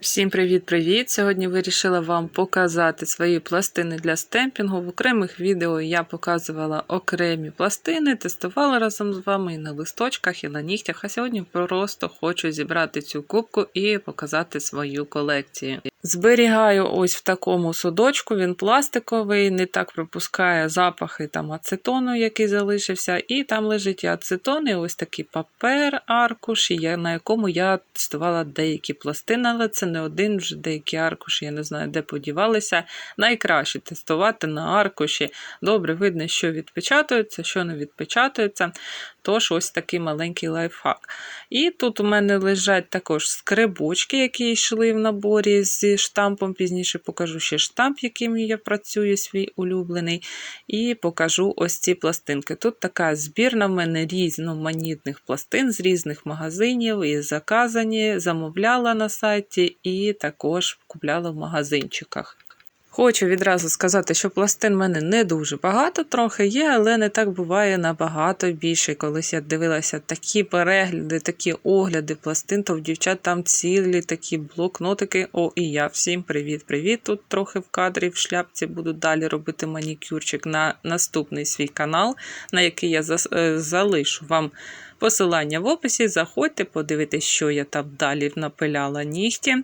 Всім привіт-привіт! Сьогодні вирішила вам показати свої пластини для стемпінгу. В окремих відео я показувала окремі пластини, тестувала разом з вами і на листочках, і на нігтях. А сьогодні просто хочу зібрати цю кубку і показати свою колекцію. Зберігаю ось в такому судочку, він пластиковий, не так пропускає запахи там ацетону, який залишився. І там лежить і ацетон, і ось такий папер, аркуш, на якому я тестувала деякі пластини, але це не один вже деякі аркуші, я не знаю, де подівалися. Найкраще тестувати на аркуші. Добре видно, що відпечатується, що не відпечатується. Тож ось такий маленький лайфхак. І тут у мене лежать також скребочки, які йшли в наборі штампом. Пізніше покажу ще штамп, яким я працюю, свій улюблений. І покажу ось ці пластинки. Тут така збірна в мене різноманітних пластин з різних магазинів, і заказані, замовляла на сайті, і також купляла в магазинчиках. Хочу відразу сказати, що пластин в мене не дуже багато, трохи є, але не так буває набагато більше. Колись я дивилася такі перегляди, такі огляди пластин, то в дівчат там цілі такі блокнотики. О, і я всім привіт-привіт. Тут трохи в кадрі в шляпці буду далі робити манікюрчик на наступний свій канал, на який я е, залишу вам. Посилання в описі, заходьте, подивитесь, що я там далі напиляла нігті.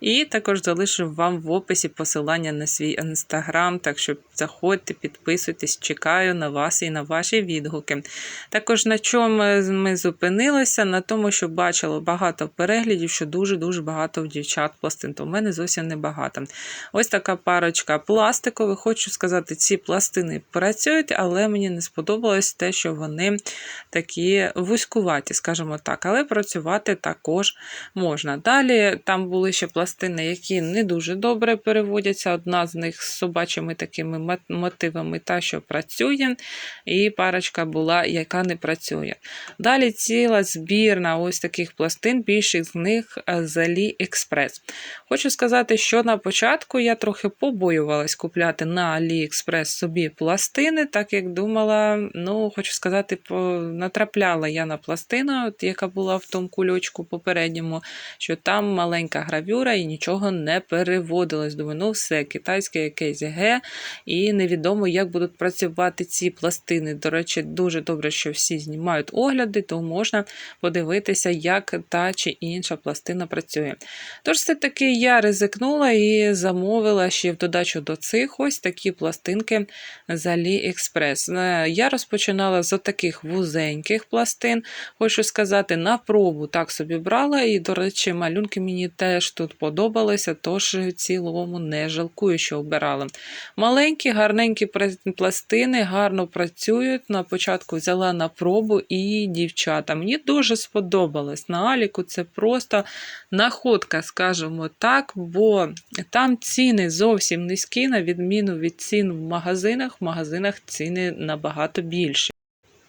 І також залишу вам в описі посилання на свій інстаграм. Так що заходьте, підписуйтесь, чекаю на вас і на ваші відгуки. Також на чому ми зупинилися? На тому, що бачила багато переглядів, що дуже-дуже багато дівчат пластин. То в мене зовсім небагато. Ось така парочка пластикових. Хочу сказати, ці пластини працюють, але мені не сподобалось те, що вони такі вузькуваті, скажімо так, але працювати також можна. Далі там були ще пластини, які не дуже добре переводяться. Одна з них з собачими такими мотивами, та, що працює, і парочка була, яка не працює. Далі ціла збірна ось таких пластин, більшість з них е, з AliExpress. Хочу сказати, що на початку я трохи побоювалась купляти на AliExpress собі пластини, так як думала, ну, хочу сказати, натрапляла я на пластину, от, яка була в тому кульочку попередньому, що там маленька гравюра і нічого не переводилось. Думаю, ну все, китайське якесь Г, і невідомо, як будуть працювати ці пластини. До речі, дуже добре, що всі знімають огляди, то можна подивитися, як та чи інша пластина працює. Тож, все-таки я ризикнула і замовила ще в додачу до цих ось такі пластинки з AliExpress. Е, Я розпочинала з таких вузеньких пластин. Хочу сказати, на пробу так собі брала, і, до речі, малюнки мені теж тут подобалися, тож цілому не жалкую, що обирала. Маленькі, гарненькі пластини гарно працюють. На початку взяла на пробу і дівчата. Мені дуже сподобалось. На Аліку це просто находка, скажімо так, бо там ціни зовсім низькі, на відміну від цін в магазинах. В магазинах ціни набагато більші.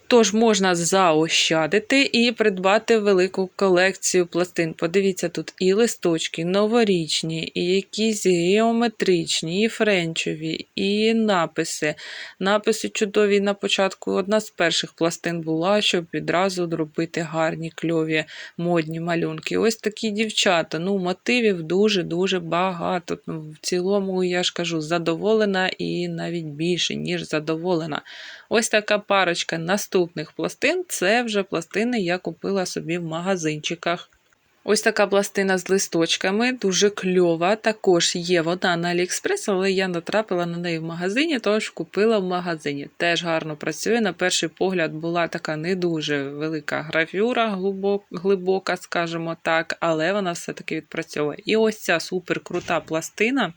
Тож можна заощадити і придбати велику колекцію пластин. Подивіться, тут і листочки, новорічні, і якісь геометричні, і френчові, і написи. Написи чудові на початку. Одна з перших пластин була, щоб відразу робити гарні, кльові, модні малюнки. Ось такі дівчата. Ну, мотивів дуже-дуже багато. Ну, В цілому, я ж кажу, задоволена і навіть більше, ніж задоволена. Ось така парочка наступних пластин це вже пластини я купила собі в магазинчиках. Ось така пластина з листочками, дуже кльова. Також є вона на AliExpress, але я натрапила на неї в магазині, тож купила в магазині. Теж гарно працює. На перший погляд була така не дуже велика гравюра, глибока, скажімо так, але вона все-таки відпрацьовує. І ось ця супер крута пластина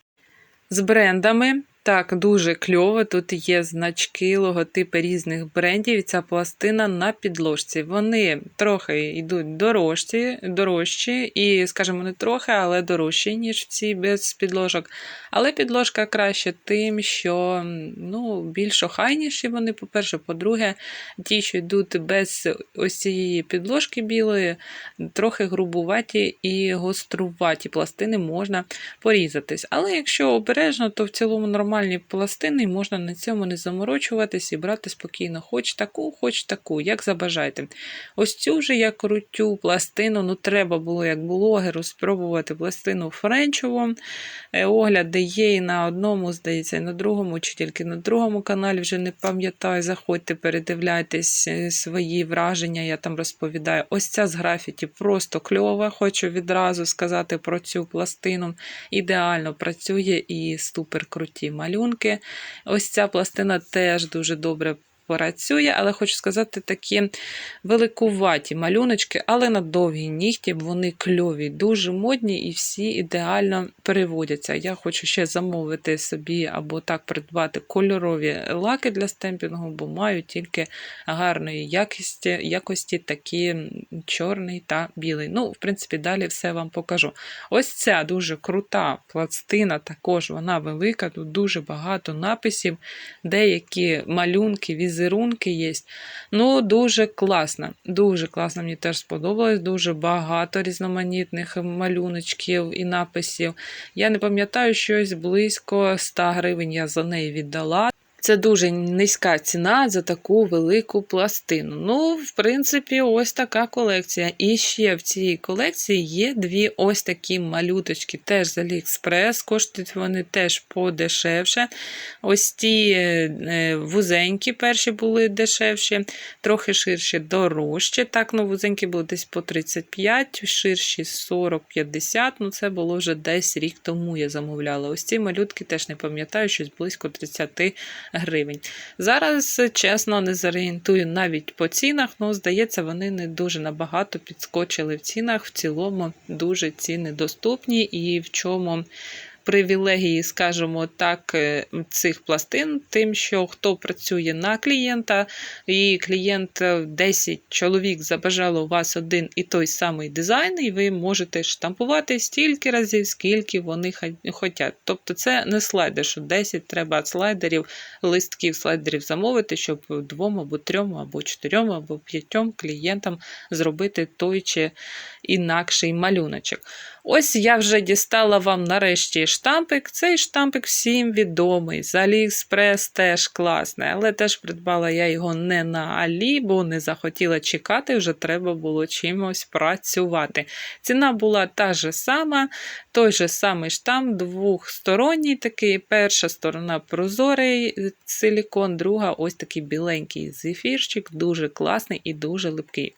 з брендами. Так, дуже кльово. Тут є значки, логотипи різних брендів. І ця пластина на підложці. Вони трохи йдуть дорожчі, дорожчі і, скажімо, не трохи, але дорожчі, ніж ці без підложок. Але підложка краще тим, що ну, більш охайніші вони, по-перше, по-друге, ті, що йдуть без ось цієї підложки білої, трохи грубуваті і гоструваті пластини можна порізатись. Але якщо обережно, то в цілому нормально нормальні пластини, і можна на цьому не заморочуватись і брати спокійно, хоч таку, хоч таку, як забажаєте. Ось цю вже я крутю пластину, ну треба було як блогеру спробувати пластину френчову. Е, Огляди є і на одному, здається, і на другому, чи тільки на другому каналі, вже не пам'ятаю. Заходьте, передивляйтесь е, свої враження, я там розповідаю. Ось ця з графіті просто кльова. Хочу відразу сказати про цю пластину. Ідеально працює і супер круті малюнки. Ось ця пластина теж дуже добре працює, але хочу сказати, такі великуваті малюночки, але на довгі нігті вони кльові, дуже модні і всі ідеально переводяться. Я хочу ще замовити собі або так придбати кольорові лаки для стемпінгу, бо маю тільки гарної якості, якості такі чорний та білий. Ну, в принципі, далі все вам покажу. Ось ця дуже крута пластина, також вона велика, тут дуже багато написів, деякі малюнки, візерунки є. Ну, дуже класно. Дуже класно, мені теж сподобалось. Дуже багато різноманітних малюночків і написів. Я не пам'ятаю, щось близько 100 гривень я за неї віддала. Це дуже низька ціна за таку велику пластину. Ну, в принципі, ось така колекція. І ще в цій колекції є дві ось такі малюточки, теж з Aliexpress, коштують вони теж подешевше. Ось ті е, вузенькі перші були дешевші, трохи ширші, дорожчі. Так, ну вузенькі були десь по 35, ширші 40-50. Ну, це було вже десь рік тому я замовляла. Ось ці малютки теж не пам'ятаю, щось близько 30 гривень. Зараз, чесно, не зорієнтую навіть по цінах, але здається, вони не дуже набагато підскочили в цінах. В цілому дуже ціни доступні і в чому. Привілегії, скажімо так, е, цих пластин, тим, що хто працює на клієнта, і клієнт 10 чоловік забажало у вас один і той самий дизайн, і ви можете штампувати стільки разів, скільки вони хочуть. Тобто це не слайдер, що 10 треба слайдерів, листків слайдерів замовити, щоб двом або трьом, або чотирьом, або п'ятьом клієнтам зробити той чи інакший малюночок. Ось я вже дістала вам нарешті штампик. Цей штампик всім відомий. З Aliexpress теж класний, але теж придбала я його не на Алі, бо не захотіла чекати, вже треба було чимось працювати. Ціна була та ж сама, той же самий штамп, двохсторонній такий. Перша сторона прозорий силікон, друга ось такий біленький зефірчик, дуже класний і дуже липкий.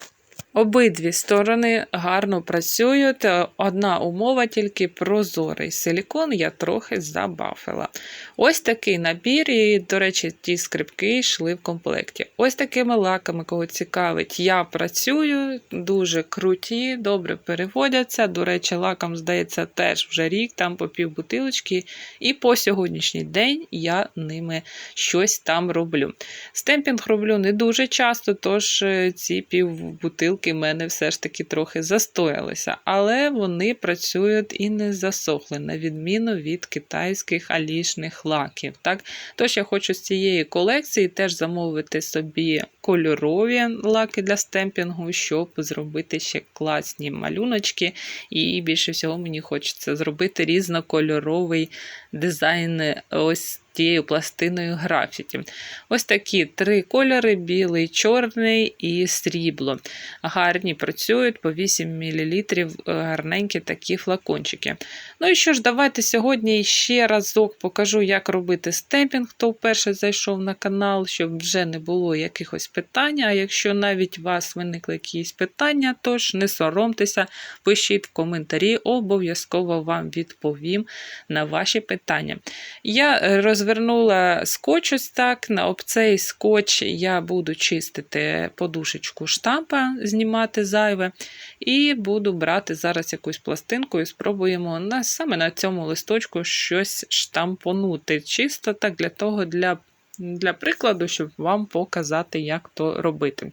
Обидві сторони гарно працюють. Одна умова тільки прозорий силікон, я трохи забафила. Ось такий набір, і, до речі, ті скрипки йшли в комплекті. Ось такими лаками, кого цікавить, я працюю, дуже круті, добре переводяться. До речі, лакам, здається, теж вже рік, там по пів бутилочки. І по сьогоднішній день я ними щось там роблю. Стемпінг роблю не дуже часто, тож е, ці пів бутилки в мене все ж таки трохи застоялися, але вони працюють і не засохли, на відміну від китайських алішних лаків. Так? Тож я хочу з цієї колекції теж замовити собі кольорові лаки для стемпінгу, щоб зробити ще класні малюночки. І більше всього мені хочеться зробити різнокольоровий дизайн. ось тією пластиною графіті. Ось такі три кольори: білий, чорний і срібло. Гарні працюють по 8 мл е, гарненькі такі флакончики. Ну і що ж, давайте сьогодні ще разок покажу, як робити стемпінг, хто вперше зайшов на канал, щоб вже не було якихось питань. А якщо навіть у вас виникли якісь питання, тож не соромтеся, пишіть в коментарі, обов'язково вам відповім на ваші питання. Я роз розвернула скотч ось так. На цей скотч я буду чистити подушечку штампа, знімати зайве. І буду брати зараз якусь пластинку і спробуємо на, саме на цьому листочку щось штампонути. Чисто так для того, для для прикладу, щоб вам показати, як то робити.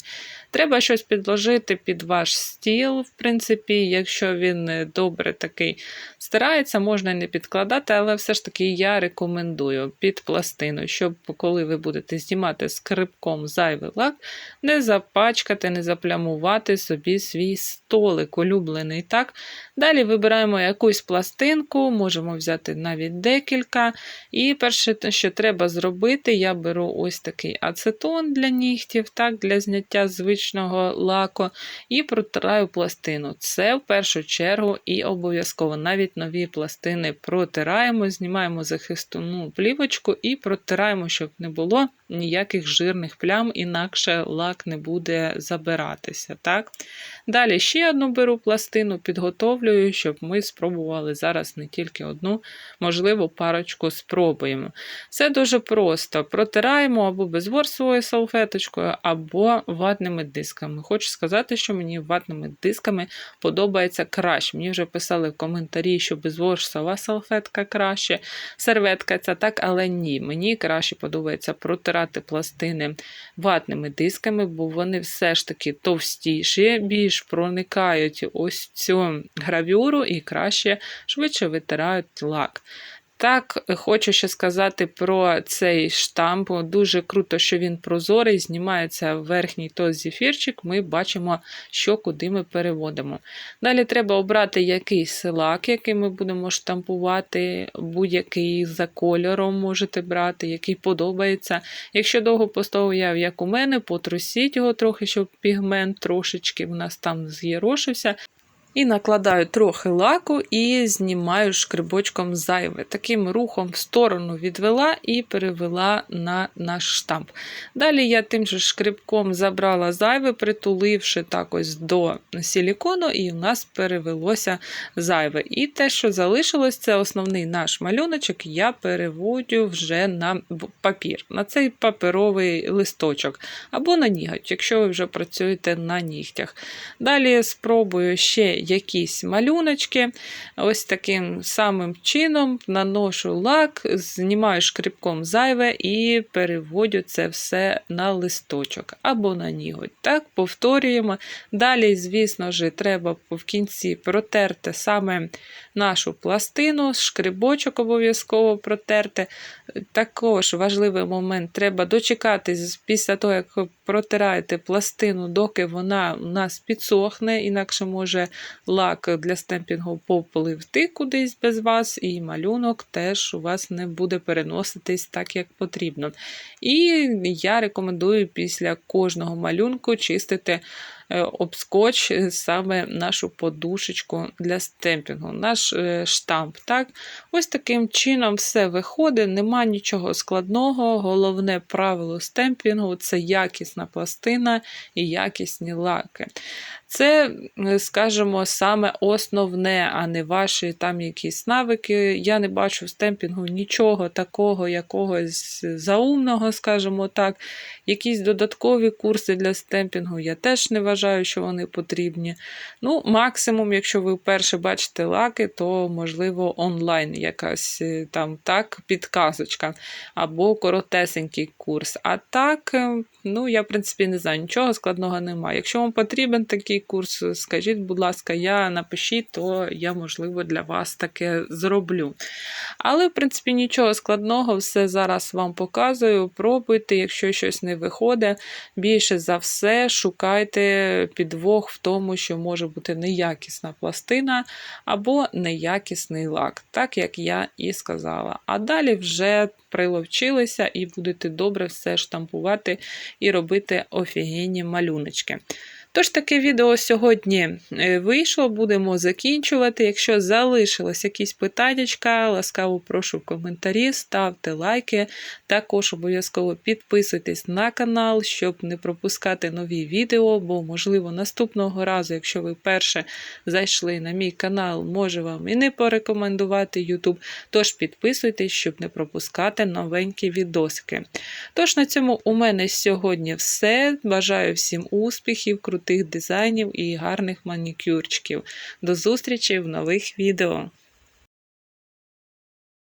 Треба щось підложити під ваш стіл, в принципі, якщо він е, добре такий старається, можна не підкладати, але все ж таки я рекомендую під пластину, щоб коли ви будете знімати скрипком зайвий лак, не запачкати, не заплямувати собі свій столик улюблений. так? Далі вибираємо якусь пластинку, можемо взяти навіть декілька. І перше, що треба зробити, я беру ось такий ацетон для нігтів, так, для зняття звичного лаку, і протираю пластину. Це в першу чергу і обов'язково навіть нові пластини протираємо, знімаємо захисну плівочку і протираємо, щоб не було ніяких жирних плям, інакше лак не буде забиратися. так. Далі ще одну беру пластину, підготовлюю, щоб ми спробували зараз не тільки одну, можливо, парочку спробуємо. Все дуже просто. Протираємо або безворсовою салфеточкою, або ватними дисками. Хочу сказати, що мені ватними дисками подобається краще. Мені вже писали в коментарі, що безворсова салфетка краще, серветка ця так, але ні. Мені краще подобається протирати пластини ватними дисками, бо вони все ж таки товстіші, більш проникають ось цю гравюру і краще швидше витирають лак. Так, хочу ще сказати про цей штамп. Дуже круто, що він прозорий, знімається верхній то зефірчик, ми бачимо, що куди ми переводимо. Далі треба обрати якийсь лак, який ми будемо штампувати, будь-який за кольором можете брати, який подобається. Якщо довго постояв, як у мене, потрусіть його трохи, щоб пігмент трошечки в нас там з'єрошився. І накладаю трохи лаку і знімаю шкрибочком зайве. Таким рухом в сторону відвела і перевела на наш штамп. Далі я тим же шкрибком забрала зайве, притуливши так ось до силікону, і у нас перевелося зайве. І те, що залишилось, це основний наш малюночок, я переводю вже на папір, на цей паперовий листочок або на ніготь, якщо ви вже працюєте на нігтях. Далі спробую ще якісь малюночки. Ось таким самим чином наношу лак, знімаю шкрипком зайве і переводю це все на листочок або на ніготь. Так, повторюємо. Далі, звісно ж, треба в кінці протерти саме нашу пластину, шкрибочок обов'язково протерти. Також важливий момент, треба дочекатись після того, як ви протираєте пластину, доки вона у нас підсохне, інакше може лак для стемпінгу попливти кудись без вас, і малюнок теж у вас не буде переноситись так, як потрібно. І я рекомендую після кожного малюнку чистити. Е, обскотч е, саме нашу подушечку для стемпінгу, наш е, штамп. Так? Ось таким чином все виходить, нема нічого складного. Головне правило стемпінгу це якісна пластина і якісні лаки. Це, скажімо, саме основне, а не ваші там якісь навики. Я не бачу в стемпінгу нічого такого, якогось заумного, скажімо так. Якісь додаткові курси для стемпінгу я теж не вважаю, що вони потрібні. Ну, Максимум, якщо ви вперше бачите лаки, то, можливо, онлайн якась е, там так, підказочка або коротесенький курс. А так, е, ну, я, в принципі, не знаю, нічого складного немає. Якщо вам потрібен такий курс, скажіть, будь ласка, я напишіть, то я, можливо, для вас таке зроблю. Але, в принципі, нічого складного, все зараз вам показую. Пробуйте, якщо щось не виходить, більше за все шукайте підвох в тому, що може бути неякісна пластина або неякісний лак, так як я і сказала. А далі вже приловчилися і будете добре все штампувати і робити офігенні малюночки. Тож таке відео сьогодні е, вийшло, будемо закінчувати. Якщо залишилось якісь питання, ласкаво прошу коментарі, ставте лайки. Також обов'язково підписуйтесь на канал, щоб не пропускати нові відео, бо, можливо, наступного разу, якщо ви вперше зайшли на мій канал, може вам і не порекомендувати YouTube. Тож підписуйтесь, щоб не пропускати новенькі відосики. Тож на цьому у мене сьогодні все. Бажаю всім успіхів, крутих дизайнів і гарних манікюрчиків. До зустрічі в нових відео!